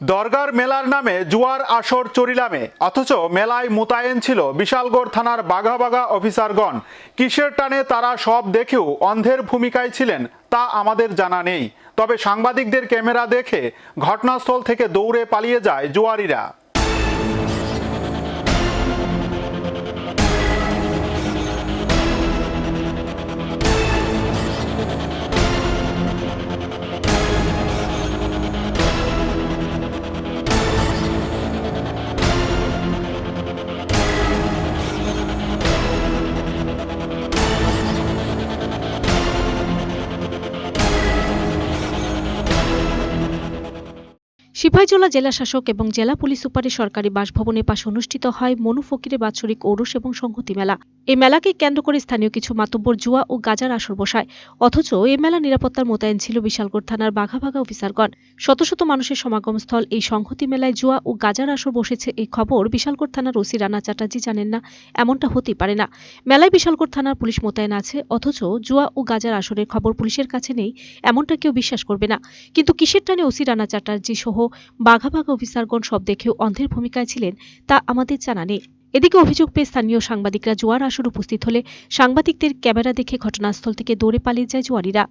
দরগার মেলার নামে জুয়ার আসর চরিলামে। অথচ মেলায় মোতায়েন ছিল বিশালগড় থানার বাঘা বাঘা অফিসারগণ। কিসের টানে তারা সব দেখেও অন্ধের ভূমিকায় ছিলেন, তা আমাদের জানা নেই। তবে সাংবাদিকদের ক্যামেরা দেখে ঘটনাস্থল থেকে দৌড়ে পালিয়ে যায় জুয়ারিরা। সিপাহীজলা জেলা শাসক এবং জেলা পুলিশ সুপারের সরকারি বাসভবনের পাশে অনুষ্ঠিত হয় মনু ফকিরের বাৎসরিক ঔরস এবং সংহতি মেলা। এই মেলাকে কেন্দ্র করে স্থানীয় কিছু মাতব্বর জুয়া ও গাজার আসর বসায়। অথচ এই মেলা নিরাপত্তার মোতায়েন ছিল বিশালগড় থানার বাঘা বাঘা অফিসারগণ। শত শত মানুষের সমাগমস্থল এই সংহতি মেলায় জুয়া ও গাজার আসর বসেছে এই খবর বিশালগড় থানার ওসি রানা চ্যাটার্জি জানেন না, এমনটা হতেই পারে না। মেলায় বিশালগড় থানার পুলিশ মোতায়েন আছে, অথচ জুয়া ও গাজার আসরের খবর পুলিশের কাছে নেই, এমনটা কেউ বিশ্বাস করবে না। কিন্তু কিসের টানে ওসি রানা চ্যাটার্জি সহ বাঘা বাঘা অফিসারগণ সব দেখেও অন্ধের ভূমিকায় ছিলেন তা আমাদের জানা নেই এদিকে অভিযোগ পেয়ে স্থানীয় সাংবাদিকরা জোয়ার আসর উপস্থিত হলে সাংবাদিকদের ক্যামেরা দেখে ঘটনাস্থল থেকে দৌড়ে পালিয়ে যায় জোয়ারিরা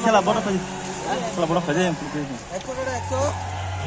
খেলা বড় খেলা বড়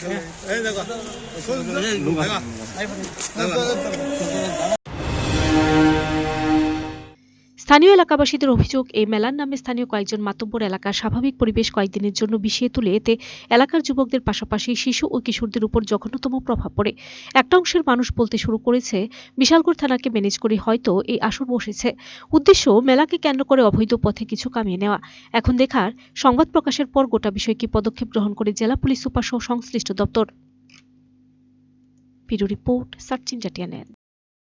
এ ব স্থানীয় এলাকাবাসীদের অভিযোগ, এই মেলার নামে স্থানীয় কয়েকজন মাতব্বর এলাকার স্বাভাবিক পরিবেশ কয়েকদিনের জন্য বিষিয়ে তুলে এতে এলাকার যুবকদের পাশাপাশি শিশু ও কিশোরদের উপর জঘন্যতম প্রভাব পড়ে। একটা অংশের মানুষ বলতে শুরু করেছে, বিশালগড় থানাকে ম্যানেজ করে হয়তো এই আসর বসেছে। উদ্দেশ্য, মেলাকে কেন্দ্র করে অবৈধ পথে কিছু কামিয়ে নেওয়া। এখন দেখার, সংবাদ প্রকাশের পর গোটা বিষয়ে কি পদক্ষেপ গ্রহণ করে জেলা পুলিশ সুপার সহ সংশ্লিষ্ট দপ্তর। পিরো রিপোর্ট সার্চিন জাটিয়ানের